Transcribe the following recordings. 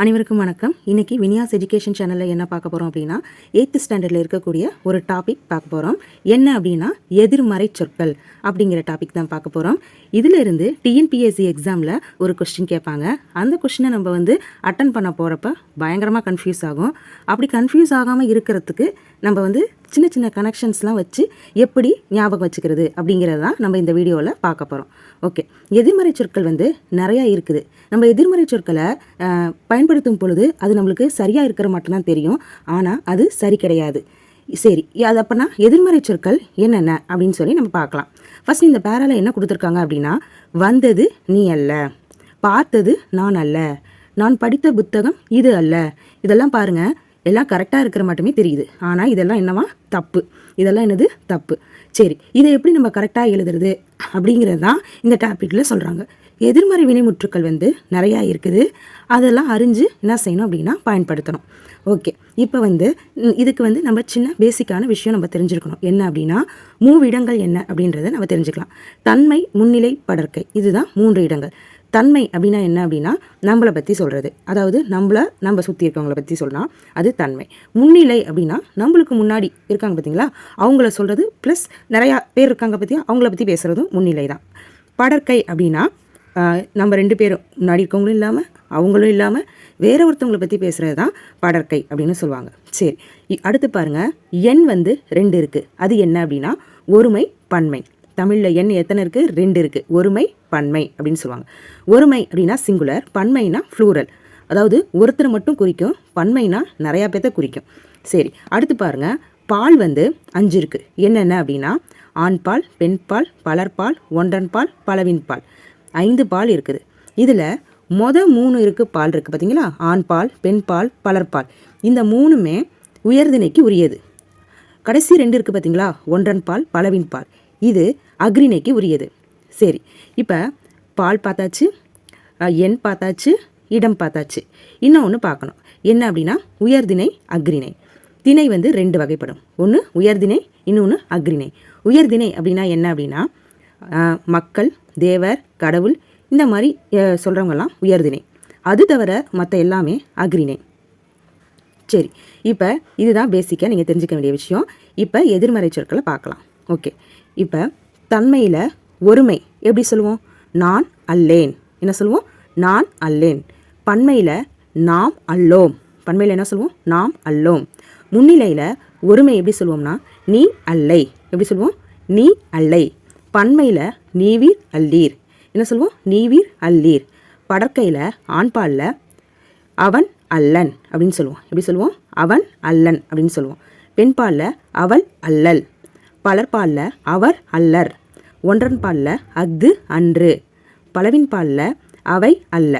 அனைவருக்கும் வணக்கம். இன்றைக்கி வினியாஸ் எஜுகேஷன் சேனலில் என்ன பார்க்க போகிறோம் அப்படின்னா எயித்து ஸ்டாண்டர்டில் இருக்கக்கூடிய ஒரு டாபிக் பார்க்க போகிறோம் என்ன அப்படின்னா எதிர்மறை சொற்கள் அப்படிங்கிற டாபிக் தான் பார்க்க போகிறோம் இதிலிருந்து டிஎன்பிஎஸ்சி எக்ஸாமில் ஒரு கொஸ்டின் கேட்பாங்க. அந்த கொஸ்டினை நம்ம வந்து அட்டன் பண்ண போகிறப்ப பயங்கரமாக கன்ஃபியூஸ் ஆகும். அப்படி கன்ஃபியூஸ் ஆகாமல் இருக்கிறதுக்கு நம்ம வந்து சின்ன சின்ன கனெக்ஷன்ஸ்லாம் வச்சு எப்படி ஞாபகம் வச்சுக்கிறது அப்படிங்கிறது தான் நம்ம இந்த வீடியோவில் பார்க்க போகிறோம் ஓகே எதிர்மறை சொற்கள் வந்து நிறையா இருக்குது. நம்ம எதிர்மறை சொற்களை பயன்படுத்தும் பொழுது அது நம்மளுக்கு சரியாக இருக்கிற மட்டும்தான் தெரியும். ஆனால் அது சரி கிடையாது. சரி அது அப்போனா எதிர்மறை சொற்கள் என்னென்ன அப்படின்னு சொல்லி நம்ம பார்க்கலாம். ஃபர்ஸ்ட் இந்த பேரால என்ன கொடுத்துருக்காங்க அப்படின்னா வந்தது நீ அல்ல பார்த்தது நான் அல்ல நான் படித்த புத்தகம் இது அல்ல. இதெல்லாம் பாருங்கள் எல்லாம் கரெக்டாக இருக்கிற மட்டுமே தெரியுது. ஆனால் இதெல்லாம் என்னவா? தப்பு. இதெல்லாம் என்னது? தப்பு. சரி இதை எப்படி நம்ம கரெக்டாக எழுதுறது? அப்படிங்கிறது தான் இந்த டாபிக்கில் சொல்கிறாங்க எதிர்மறை வினைமுற்றுக்கள் வந்து நிறையா இருக்குது. அதெல்லாம் அறிஞ்சு என்ன செய்யணும் அப்படின்னா பயன்படுத்தணும். ஓகே இப்போ வந்து இதுக்கு வந்து நம்ம சின்ன பேசிக்கான விஷயம் நம்ம தெரிஞ்சுருக்கணும். என்ன அப்படின்னா மூவிடங்கள் என்ன அப்படின்றத நம்ம தெரிஞ்சுக்கலாம். தன்மை முன்னிலை படற்கை. இதுதான் மூன்று இடங்கள். தன்மை அப்படின்னா என்ன அப்படின்னா நம்மளை பற்றி சொல்கிறது அதாவது நம்மளை நம்ம சுற்றி இருக்கவங்கள பற்றி சொல்லலாம் அது தன்மை. முன்னிலை அப்படின்னா நம்மளுக்கு முன்னாடி இருக்காங்க பார்த்தீங்களா அவங்கள சொல்கிறது ப்ளஸ் நிறையா பேர் இருக்காங்க பற்றியா அவங்கள பற்றி பேசுகிறதும் முன்னிலை தான். படற்கை அப்படின்னா நம்ம ரெண்டு பேரும் முன்னாடி இருக்கவங்களும் இல்லாமல் அவங்களும் இல்லாமல் வேற ஒருத்தவங்களை பற்றி பேசுகிறது தான் படற்கை அப்படின்னு சொல்லுவாங்க. சரி இ- அடுத்து பாருங்கள் எண் வந்து ரெண்டு இருக்குது அது என்ன அப்படின்னா ஒருமை பன்மை. தமிழில் எண் எத்தனை இருக்குது ரெண்டு இருக்குது ஒருமை பன்மை அப்படின்னு சொல்லுவாங்க. ஒருமை அப்படின்னா சிங்குலர் பன்மைனா ஃப்ளூரல் அதாவது ஒருத்தரை மட்டும் குறிக்கும் பன்மைனா நிறையா பேர்த்த குறிக்கும். சரி அடுத்து பாருங்க. பால் வந்து அஞ்சு இருக்குது என்னென்ன அப்படின்னா ஆண் பால் பெண் பால் பலர்பால் ஒன்றன் பால் பலவின் பால் ஐந்து பால் இருக்குது. இதில் மொத மூணு இருக்கு பால் இருக்குது பார்த்தீங்களா ஆண் பால் பெண் பால் பலர்பால். இந்த மூணுமே உயர்திணைக்கு உரியது. கடைசி ரெண்டு இருக்குது பார்த்தீங்களா ஒன்றன் பால் பலவின் பால் இது அக்ரிணைக்கு உரியது சரி இப்போ பால் பார்த்தாச்சு எண் பார்த்தாச்சு இடம் பார்த்தாச்சு. இன்னும் ஒன்று பார்க்கணும். என்ன அப்படின்னா உயர்திணை அக்ரிணை. திணை வந்து ரெண்டு வகைப்படும். ஒன்று உயர்திணை இன்னொன்று அக்ரிணை. உயர்திணை அப்படின்னா என்ன அப்படின்னா மக்கள் தேவர் கடவுள் இந்த மாதிரி சொல்கிறவங்கெல்லாம் சொல்றவங்கலாம் உயர்திணை. அது தவிர மற்ற எல்லாமே அக்ரிணை. சரி இப்போ இதுதான் பேசிக்காக நீங்கள் தெரிஞ்சுக்க வேண்டிய விஷயம். இப்போ எதிர்மறை சொற்களை பார்க்கலாம். ஓகே. இப்போ தன்மையில் ஒருமை எப்படி சொல்லுவோம்? நான் அல்லேன். என்ன சொல்லுவோம்? நான் அல்லேன். பன்மையில் நாம் அல்லோம். பன்மையில் என்ன சொல்லுவோம்? நாம் அல்லோம். முன்னிலையில் ஒருமை எப்படி சொல்லுவோம்னா நீ அல்லை. எப்படி சொல்லுவோம்? நீ அல்லை. பன்மையில் நீவீர் அல்லீர். என்ன சொல்லுவோம்? நீவீர் அல்லீர். படற்கையில் ஆண்பாலில் அவன் அல்லன் அப்படின்னு சொல்லுவோம். எப்படி சொல்லுவோம்? அவன் அல்லன் அப்படின்னு சொல்லுவோம். பெண்பாலில் அவள் அல்லல். பலர்பாலில் அவர் அல்லர். ஒன்றன் பாலில் அஃது அன்று. பலவின் பாலில் அவை அல்ல.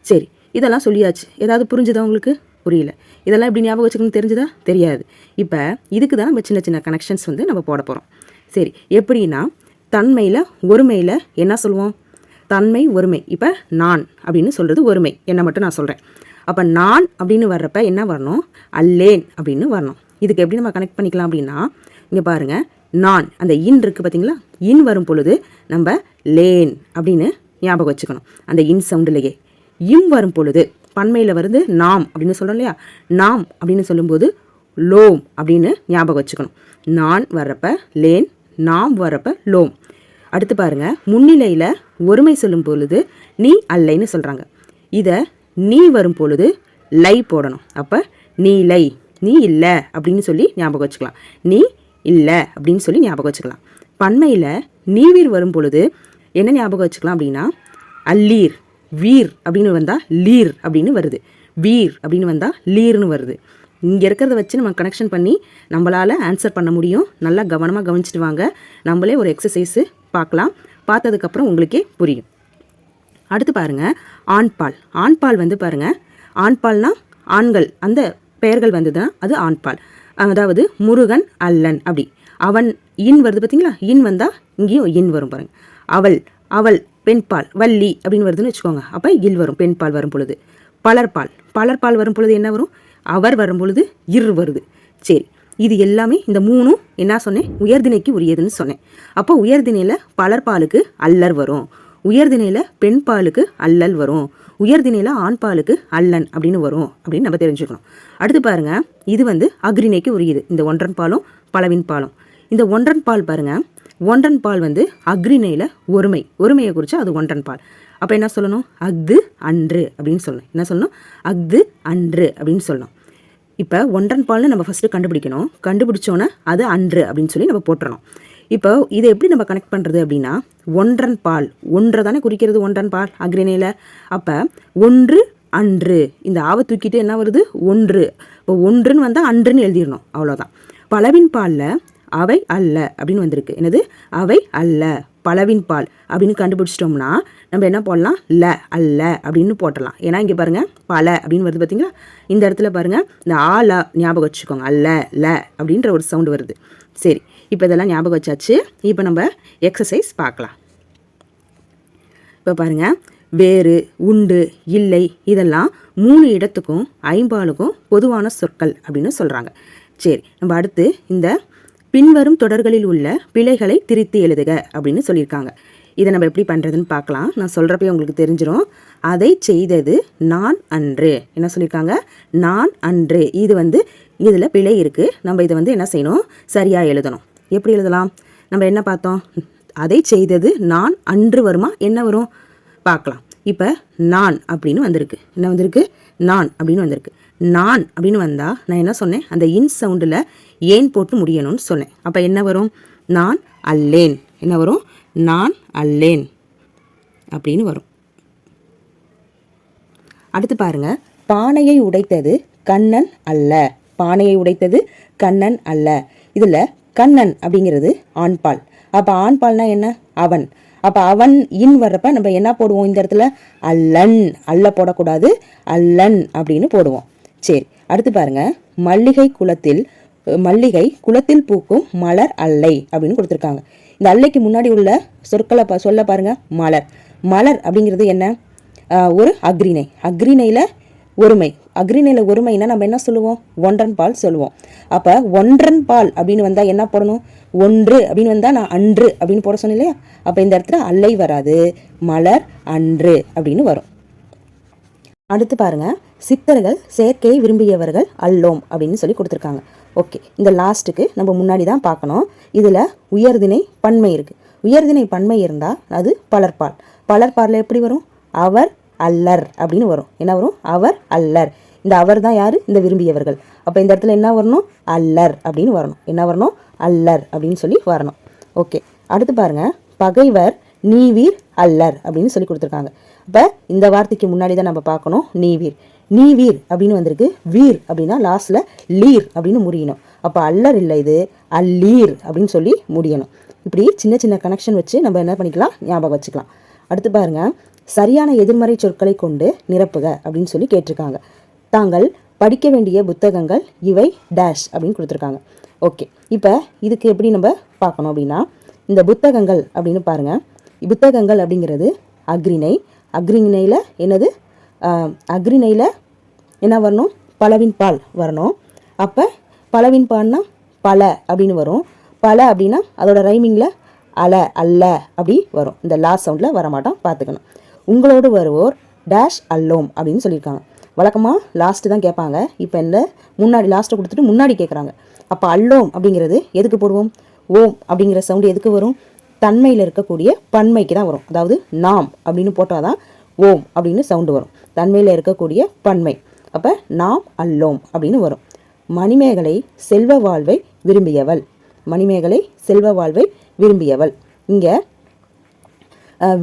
சரி இதெல்லாம் சொல்லியாச்சு. ஏதாவது புரிஞ்சுதா உங்களுக்கு? புரியல. இதெல்லாம் எப்படி ஞாபகம் வச்சுக்கணும்னு தெரிஞ்சுதா? தெரியாது. இப்போ இதுக்கு தான் நம்ம சின்ன சின்ன கனெக்ஷன்ஸ் வந்து நம்ம போட போகிறோம் சரி எப்படின்னா தன்மையில் ஒருமையில் என்ன சொல்லுவோம்? தன்மை ஒருமை. இப்போ நான் அப்படின்னு சொல்கிறது ஒருமை. என்னை மட்டும் நான் சொல்கிறேன் அப்போ நான் அப்படின்னு வர்றப்ப என்ன வரணும்? அல்லேன் அப்படின்னு வரணும். இதுக்கு எப்படி நம்ம கனெக்ட் பண்ணிக்கலாம் அப்படின்னா இங்கே பாருங்கள் நான் அந்த இன் இருக்குது பார்த்தீங்களா இன் வரும் பொழுது நம்ம லேன் அப்படின்னு ஞாபகம் வச்சுக்கணும். அந்த இன் சவுண்டுலேயே இம் வரும் பொழுது பன்மையில் வருது நாம் அப்படின்னு சொல்கிறோம் இல்லையா? நாம் அப்படின்னு சொல்லும்போது லோம் அப்படின்னு ஞாபகம் வச்சுக்கணும். நான் வர்றப்ப லேன் நாம் வர்றப்ப லோம். அடுத்து பாருங்கள் முன்னிலையில் ஒருமை சொல்லும் பொழுது நீ அல்லைன்னு சொல்கிறாங்க இதை நீ வரும் பொழுது லை போடணும். அப்போ நீ லை நீ இல்லை அப்படின்னு சொல்லி ஞாபகம் வச்சுக்கலாம். நீ இல்லை அப்படின்னு சொல்லி ஞாபகம் வச்சுக்கலாம். பன்மையில் நீவீர் வரும் பொழுது என்ன ஞாபகம் வச்சுக்கலாம் அப்படின்னா அல்லீர் வீர் அப்படின்னு வந்தால் லீர் அப்படின்னு வருது. வீர் அப்படின்னு வந்தால் லீர்னு வருது. இங்கே இருக்கிறத வச்சு நம்ம கனெக்ஷன் பண்ணி நம்மளால் ஆன்சர் பண்ண முடியும். நல்லா கவனமாக கவனிச்சிட்டு வாங்க. நம்மளே ஒரு எக்ஸசைஸு பார்க்கலாம். பார்த்ததுக்கப்புறம் உங்களுக்கே புரியும். அடுத்து பாருங்க ஆண்பால். ஆண்பால் வந்து பாருங்க ஆண்பால்னால் ஆண்கள். அந்த பெயர்கள் வந்ததுன்னா அது ஆண்பால். அதாவது முருகன் அல்லன் அப்படி. அவன் இன் வருது பார்த்தீங்களா இன் வந்தால் இங்கேயும் இன் வரும் பாருங்க. அவள் அவள் பெண்பால் வள்ளி அப்படின்னு வருதுன்னு வச்சுக்கோங்க. அப்போ இல் வரும் பெண்பால் வரும் பொழுது. பலர்பால் பலர்பால் வரும் பொழுது என்ன வரும்? அவர் வரும் பொழுது இர் வருது. சரி இது எல்லாமே இந்த மூணும் என்ன சொன்னேன்? உயர்திணைக்கு உரியதுன்னு சொன்னேன். அப்போ உயர்திணையில் பலர்பாலுக்கு அல்லர் வரும். உயர்திணையில் பெண் பாலுக்கு அல்லல் வரும். உயர்திணையில் ஆண் பாலுக்கு அல்லன் அப்படின்னு வரும் அப்படின்னு நம்ம தெரிஞ்சுக்கணும். அடுத்து பாருங்க இது வந்து அக்ரிணைக்கு உரியது. இந்த ஒன்றன் பாலும் பலவின் பாலும். இந்த ஒன்றன் பால் பாருங்க ஒன்றன் பால் வந்து அக்ரிணையில் ஒருமை. ஒருமையை குறித்து அது ஒன்றன் பால். அப்போ என்ன சொல்லணும்? அஃது அன்று அப்படின்னு சொல்லணும். என்ன சொல்லணும்? அஃது அன்று அப்படின்னு சொல்லணும். இப்போ ஒன்றன் பால்னு நம்ம ஃபஸ்ட்டு கண்டுபிடிக்கணும். கண்டுபிடிச்சோன்னே அது அன்று அப்படின்னு சொல்லி நம்ம போட்டுறணும். இப்போ இதை எப்படி நம்ம கனெக்ட் பண்ணுறது அப்படின்னா ஒன்றன் பால். ஒன்றை தானே குறிக்கிறது ஒன்றன் பால் அக்ரிணையில். அப்போ ஒன்று அன்று. இந்த ஆவை தூக்கிட்டு என்ன வருது? ஒன்று. இப்போ ஒன்றுன்னு வந்தால் அன்றுன்னு எழுதிடணும். அவ்வளோதான் பலவின் பாலில் அவை அல்ல அப்படின்னு வந்திருக்கு. என்னது? அவை அல்ல. பலவின் பால் அப்படின்னு கண்டுபிடிச்சிட்டோம்னா நம்ம என்ன போடலாம்? ல அல்ல அப்படின்னு போட்டலாம். ஏன்னா இங்கே பாருங்கள் பல அப்படின்னு வருது பார்த்தீங்களா இந்த இடத்துல பாருங்கள் இந்த ஆல ஞாபகம் வச்சுக்கோங்க. அல்ல ல அப்படின்ற ஒரு சவுண்டு வருது. சரி. இப்போ இதெல்லாம் ஞாபகம் வச்சாச்சு. இப்போ நம்ம எக்ஸசைஸ் பார்க்கலாம். இப்போ பாருங்க. வேறு உண்டு இல்லை இதெல்லாம் மூணு இடத்துக்கும் ஐம்பாலுக்கும் பொதுவான சொற்கள் அப்படின்னு சொல்கிறாங்க சரி நம்ம அடுத்து இந்த பின்வரும் தொடர்களில் உள்ள பிழைகளை திரித்து எழுதுக அப்படின்னு சொல்லியிருக்காங்க. இதை நம்ம எப்படி பண்ணுறதுன்னு பார்க்கலாம். நான் சொல்கிறப்ப உங்களுக்கு தெரிஞ்சிடும் அதை செய்தது நான் அன்று. என்ன சொல்லியிருக்காங்க? நான் அன்று. இது வந்து இதில் பிழை இருக்குது நம்ம இதை வந்து என்ன செய்யணும்? சரியாக எழுதணும். எப்படி எழுதலாம்? நம்ம என்ன பார்த்தோம்? அதை செய்தது நான் அன்று வருமா? என்ன வரும்? பார்க்கலாம். இப்போ நான் அப்படின்னு வந்திருக்கு. என்ன வந்திருக்கு? நான் அப்படின்னு வந்திருக்கு. நான் அப்படின்னு வந்தால் நான் என்ன சொன்னேன்? அந்த இன் சவுண்டில் ஏன் போட்டு முடியணும்னு சொன்னேன். அப்போ என்ன வரும்? நான் அல்லேன். என்ன வரும்? நான் அல்லேன் அப்படின்னு வரும். அடுத்து பாருங்க. பானையை உடைத்தது கண்ணன் அல்ல. பானையை உடைத்தது கண்ணன் அல்ல. இதில் கண்ணன் அப்படிங்கிறது ஆண்பால். அப்போ ஆண்பால்னா என்ன? அவன். அப்போ அவன் இன் வர்றப்ப நம்ம என்ன போடுவோம் இந்த இடத்துல? அல்லன். அல்ல போடக்கூடாது. அல்லன் அப்படின்னு போடுவோம். சரி அடுத்து பாருங்க. மல்லிகை குளத்தில் மல்லிகை குளத்தில் பூக்கும் மலர் அல்லை அப்படின்னு கொடுத்துருக்காங்க. இந்த அல்லைக்கு முன்னாடி உள்ள சொற்களை பா சொல்ல பாருங்க. மலர். மலர் அப்படிங்கிறது என்ன? ஒரு அக்ரிணை. அக்ரிணையில் ஒருமை. அக்ரிணையில் ஒருமைனா நம்ம என்ன சொல்லுவோம்? ஒன்றன் பால் சொல்லுவோம். அப்போ ஒன்றன் பால் அப்படின்னு வந்தால் என்ன போடணும்? ஒன்று அப்படின்னு வந்தால் நான் அன்று அப்படின்னு போட சொன்னேன் இல்லையா? அப்போ இந்த இடத்துல அல்லை வராது. மலர் அன்று அப்படின்னு வரும். அடுத்து பாருங்க. சித்தர்கள் செயற்கையை விரும்பியவர்கள் அல்லோம் அப்படின்னு சொல்லி கொடுத்துருக்காங்க. ஓகே. இந்த லாஸ்ட்டுக்கு நம்ம முன்னாடி தான் பார்க்கணும். இதில் உயர்திணை பன்மை இருக்குது உயர்திணை பன்மை இருந்தால் அது பலர்பால் பலர்பாலில் எப்படி வரும்? அவர் அல்லர் அப்படின்னு வரும். என்ன வரும்? அவர் அல்லர். இந்த அவர் தான் யார்? இந்த விரும்பியவர்கள். அப்போ இந்த இடத்துல என்ன வரணும்? அல்லர் அப்படின்னு வரணும். என்ன வரணும்? அல்லர் அப்படின்னு சொல்லி வரணும். ஓகே அடுத்து பாருங்க. பகைவர் நீவீர் அல்லர் அப்படின்னு சொல்லி கொடுத்துருக்காங்க. அப்போ இந்த வார்த்தைக்கு முன்னாடி தான் நம்ம பார்க்கணும். நீவீர். நீவீர் அப்படின்னு வந்திருக்கு. வீர் அப்படின்னா லாஸ்ட்டில் லீர் அப்படின்னு முடியணும் அப்போ அல்லர் இல்லை இது. அல்லீர் அப்படின்னு சொல்லி முடியணும். இப்படி சின்ன சின்ன கனெக்ஷன் வச்சு நம்ம என்ன பண்ணிக்கலாம்? ஞாபகம் வச்சுக்கலாம். அடுத்து பாருங்க. சரியான எதிர்மறை சொற்களை கொண்டு நிரப்புக அப்படின்னு சொல்லி கேட்டிருக்காங்க. தாங்கள் படிக்க வேண்டிய புத்தகங்கள் இவை டேஷ் அப்படின்னு கொடுத்துருக்காங்க. ஓகே இப்போ இதுக்கு எப்படி நம்ம பார்க்கணும் அப்படின்னா இந்த புத்தகங்கள் அப்படின்னு பாருங்கள் புத்தகங்கள் அப்படிங்கிறது அக்ரிணை. அக்ரிணையில் என்னது? அக்ரிணையில் என்ன வரணும்? பலவின் பால் வரணும். அப்போ பலவின் பால்னா பல அப்படின்னு வரும். பல அப்படின்னா அதோட ரைமிங்கில் அல அல்ல அப்படி வரும். இந்த லாஸ்ட் சவுண்டில் வரமாட்டோம். பார்த்துக்கணும். உங்களோடு வருவோர் டேஷ் அல்லோம் அப்படின்னு சொல்லியிருக்காங்க. வழக்கமாக லாஸ்ட்டு தான் கேட்பாங்க. இப்போ இந்த முன்னாடி லாஸ்ட்டை கொடுத்துட்டு முன்னாடி கேட்குறாங்க அப்போ அல்லோம் அப்படிங்கிறது எதுக்கு போடுவோம்? ஓம் அப்படிங்கிற சவுண்டு எதுக்கு வரும்? தன்மையில் இருக்கக்கூடிய பன்மைக்கு தான் வரும். அதாவது நாம் அப்படின்னு போட்டால் தான் ஓம் அப்படின்னு சவுண்டு வரும். தன்மையில் இருக்கக்கூடிய பன்மை. அப்போ நாம் அல்லோம் அப்படின்னு வரும். மணிமேகலை செல்வ வாழ்வை விரும்பியவள். மணிமேகலை செல்வ வாழ்வை விரும்பியவள். இங்கே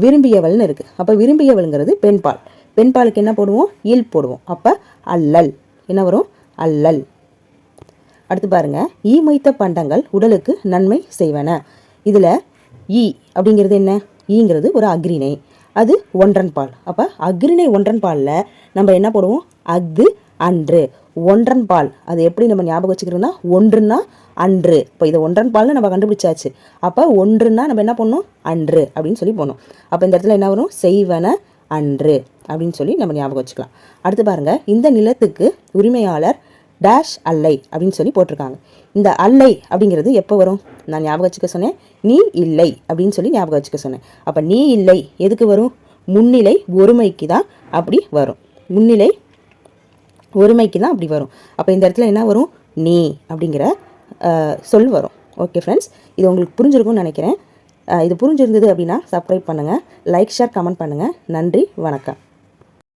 விரும்பியவள்னு இருக்குது அப்போ விரும்பியவள்ங்கிறது பெண்பால். பெண்பாலுக்கு என்ன போடுவோம்? இல் போடுவோம். அப்போ அல்லல். என்ன வரும்? அல்லல். அடுத்து பாருங்க. ஈ மொய்த்த பண்டங்கள் உடலுக்கு நன்மை செய்வன. இதில் ஈ அப்படிங்கிறது என்ன? ஈங்கிறது ஒரு அக்ரிணை அது ஒன்றன் பால். அப்போ அக்ரிணை ஒன்றன் பாலில் நம்ம என்ன போடுவோம்? அஃது அன்று. ஒன்றன் பால். அது எப்படி நம்ம ஞாபகம் வச்சுக்கிறோம்னா ஒன்றுன்னா அன்று. இப்போ இதை ஒன்றன் பால்னு நம்ம கண்டுபிடிச்சாச்சு. அப்போ ஒன்றுன்னா நம்ம என்ன பண்ணோம் அன்று அப்படின்னு சொல்லி போடணும். அப்போ இந்த இடத்துல என்ன வரும்? செய்வன அன்று. அப்படின்னு சொல்லி நம்ம ஞாபகம் வச்சுக்கலாம். அடுத்து பாருங்கள் இந்த நிலத்துக்கு உரிமையாளர் டேஷ் அல்லை அப்படின்னு சொல்லி போட்டிருக்காங்க. இந்த அல்லை அப்படிங்கிறது எப்போ வரும்? நான் ஞாபகம் வச்சுக்க சொன்னேன். நீ இல்லை அப்படின்னு சொல்லி ஞாபகம் வச்சுக்க சொன்னேன். அப்போ நீ இல்லை எதுக்கு வரும்? முன்னிலை ஒருமைக்கு தான் அப்படி வரும். முன்னிலை ஒருமைக்கு தான் அப்படி வரும். அப்போ இந்த இடத்துல என்ன வரும்? நீ அப்படிங்கிற சொல் வரும். ஓகே ஃப்ரெண்ட்ஸ் இது உங்களுக்கு புரிஞ்சிருக்கும்னு நினைக்கிறேன். இது புரிஞ்சிருந்தது அப்படின்னா சப்ஸ்கிரைப் பண்ணுங்கள் லைக் ஷேர் கமெண்ட் பண்ணுங்கள் நன்றி வணக்கம்.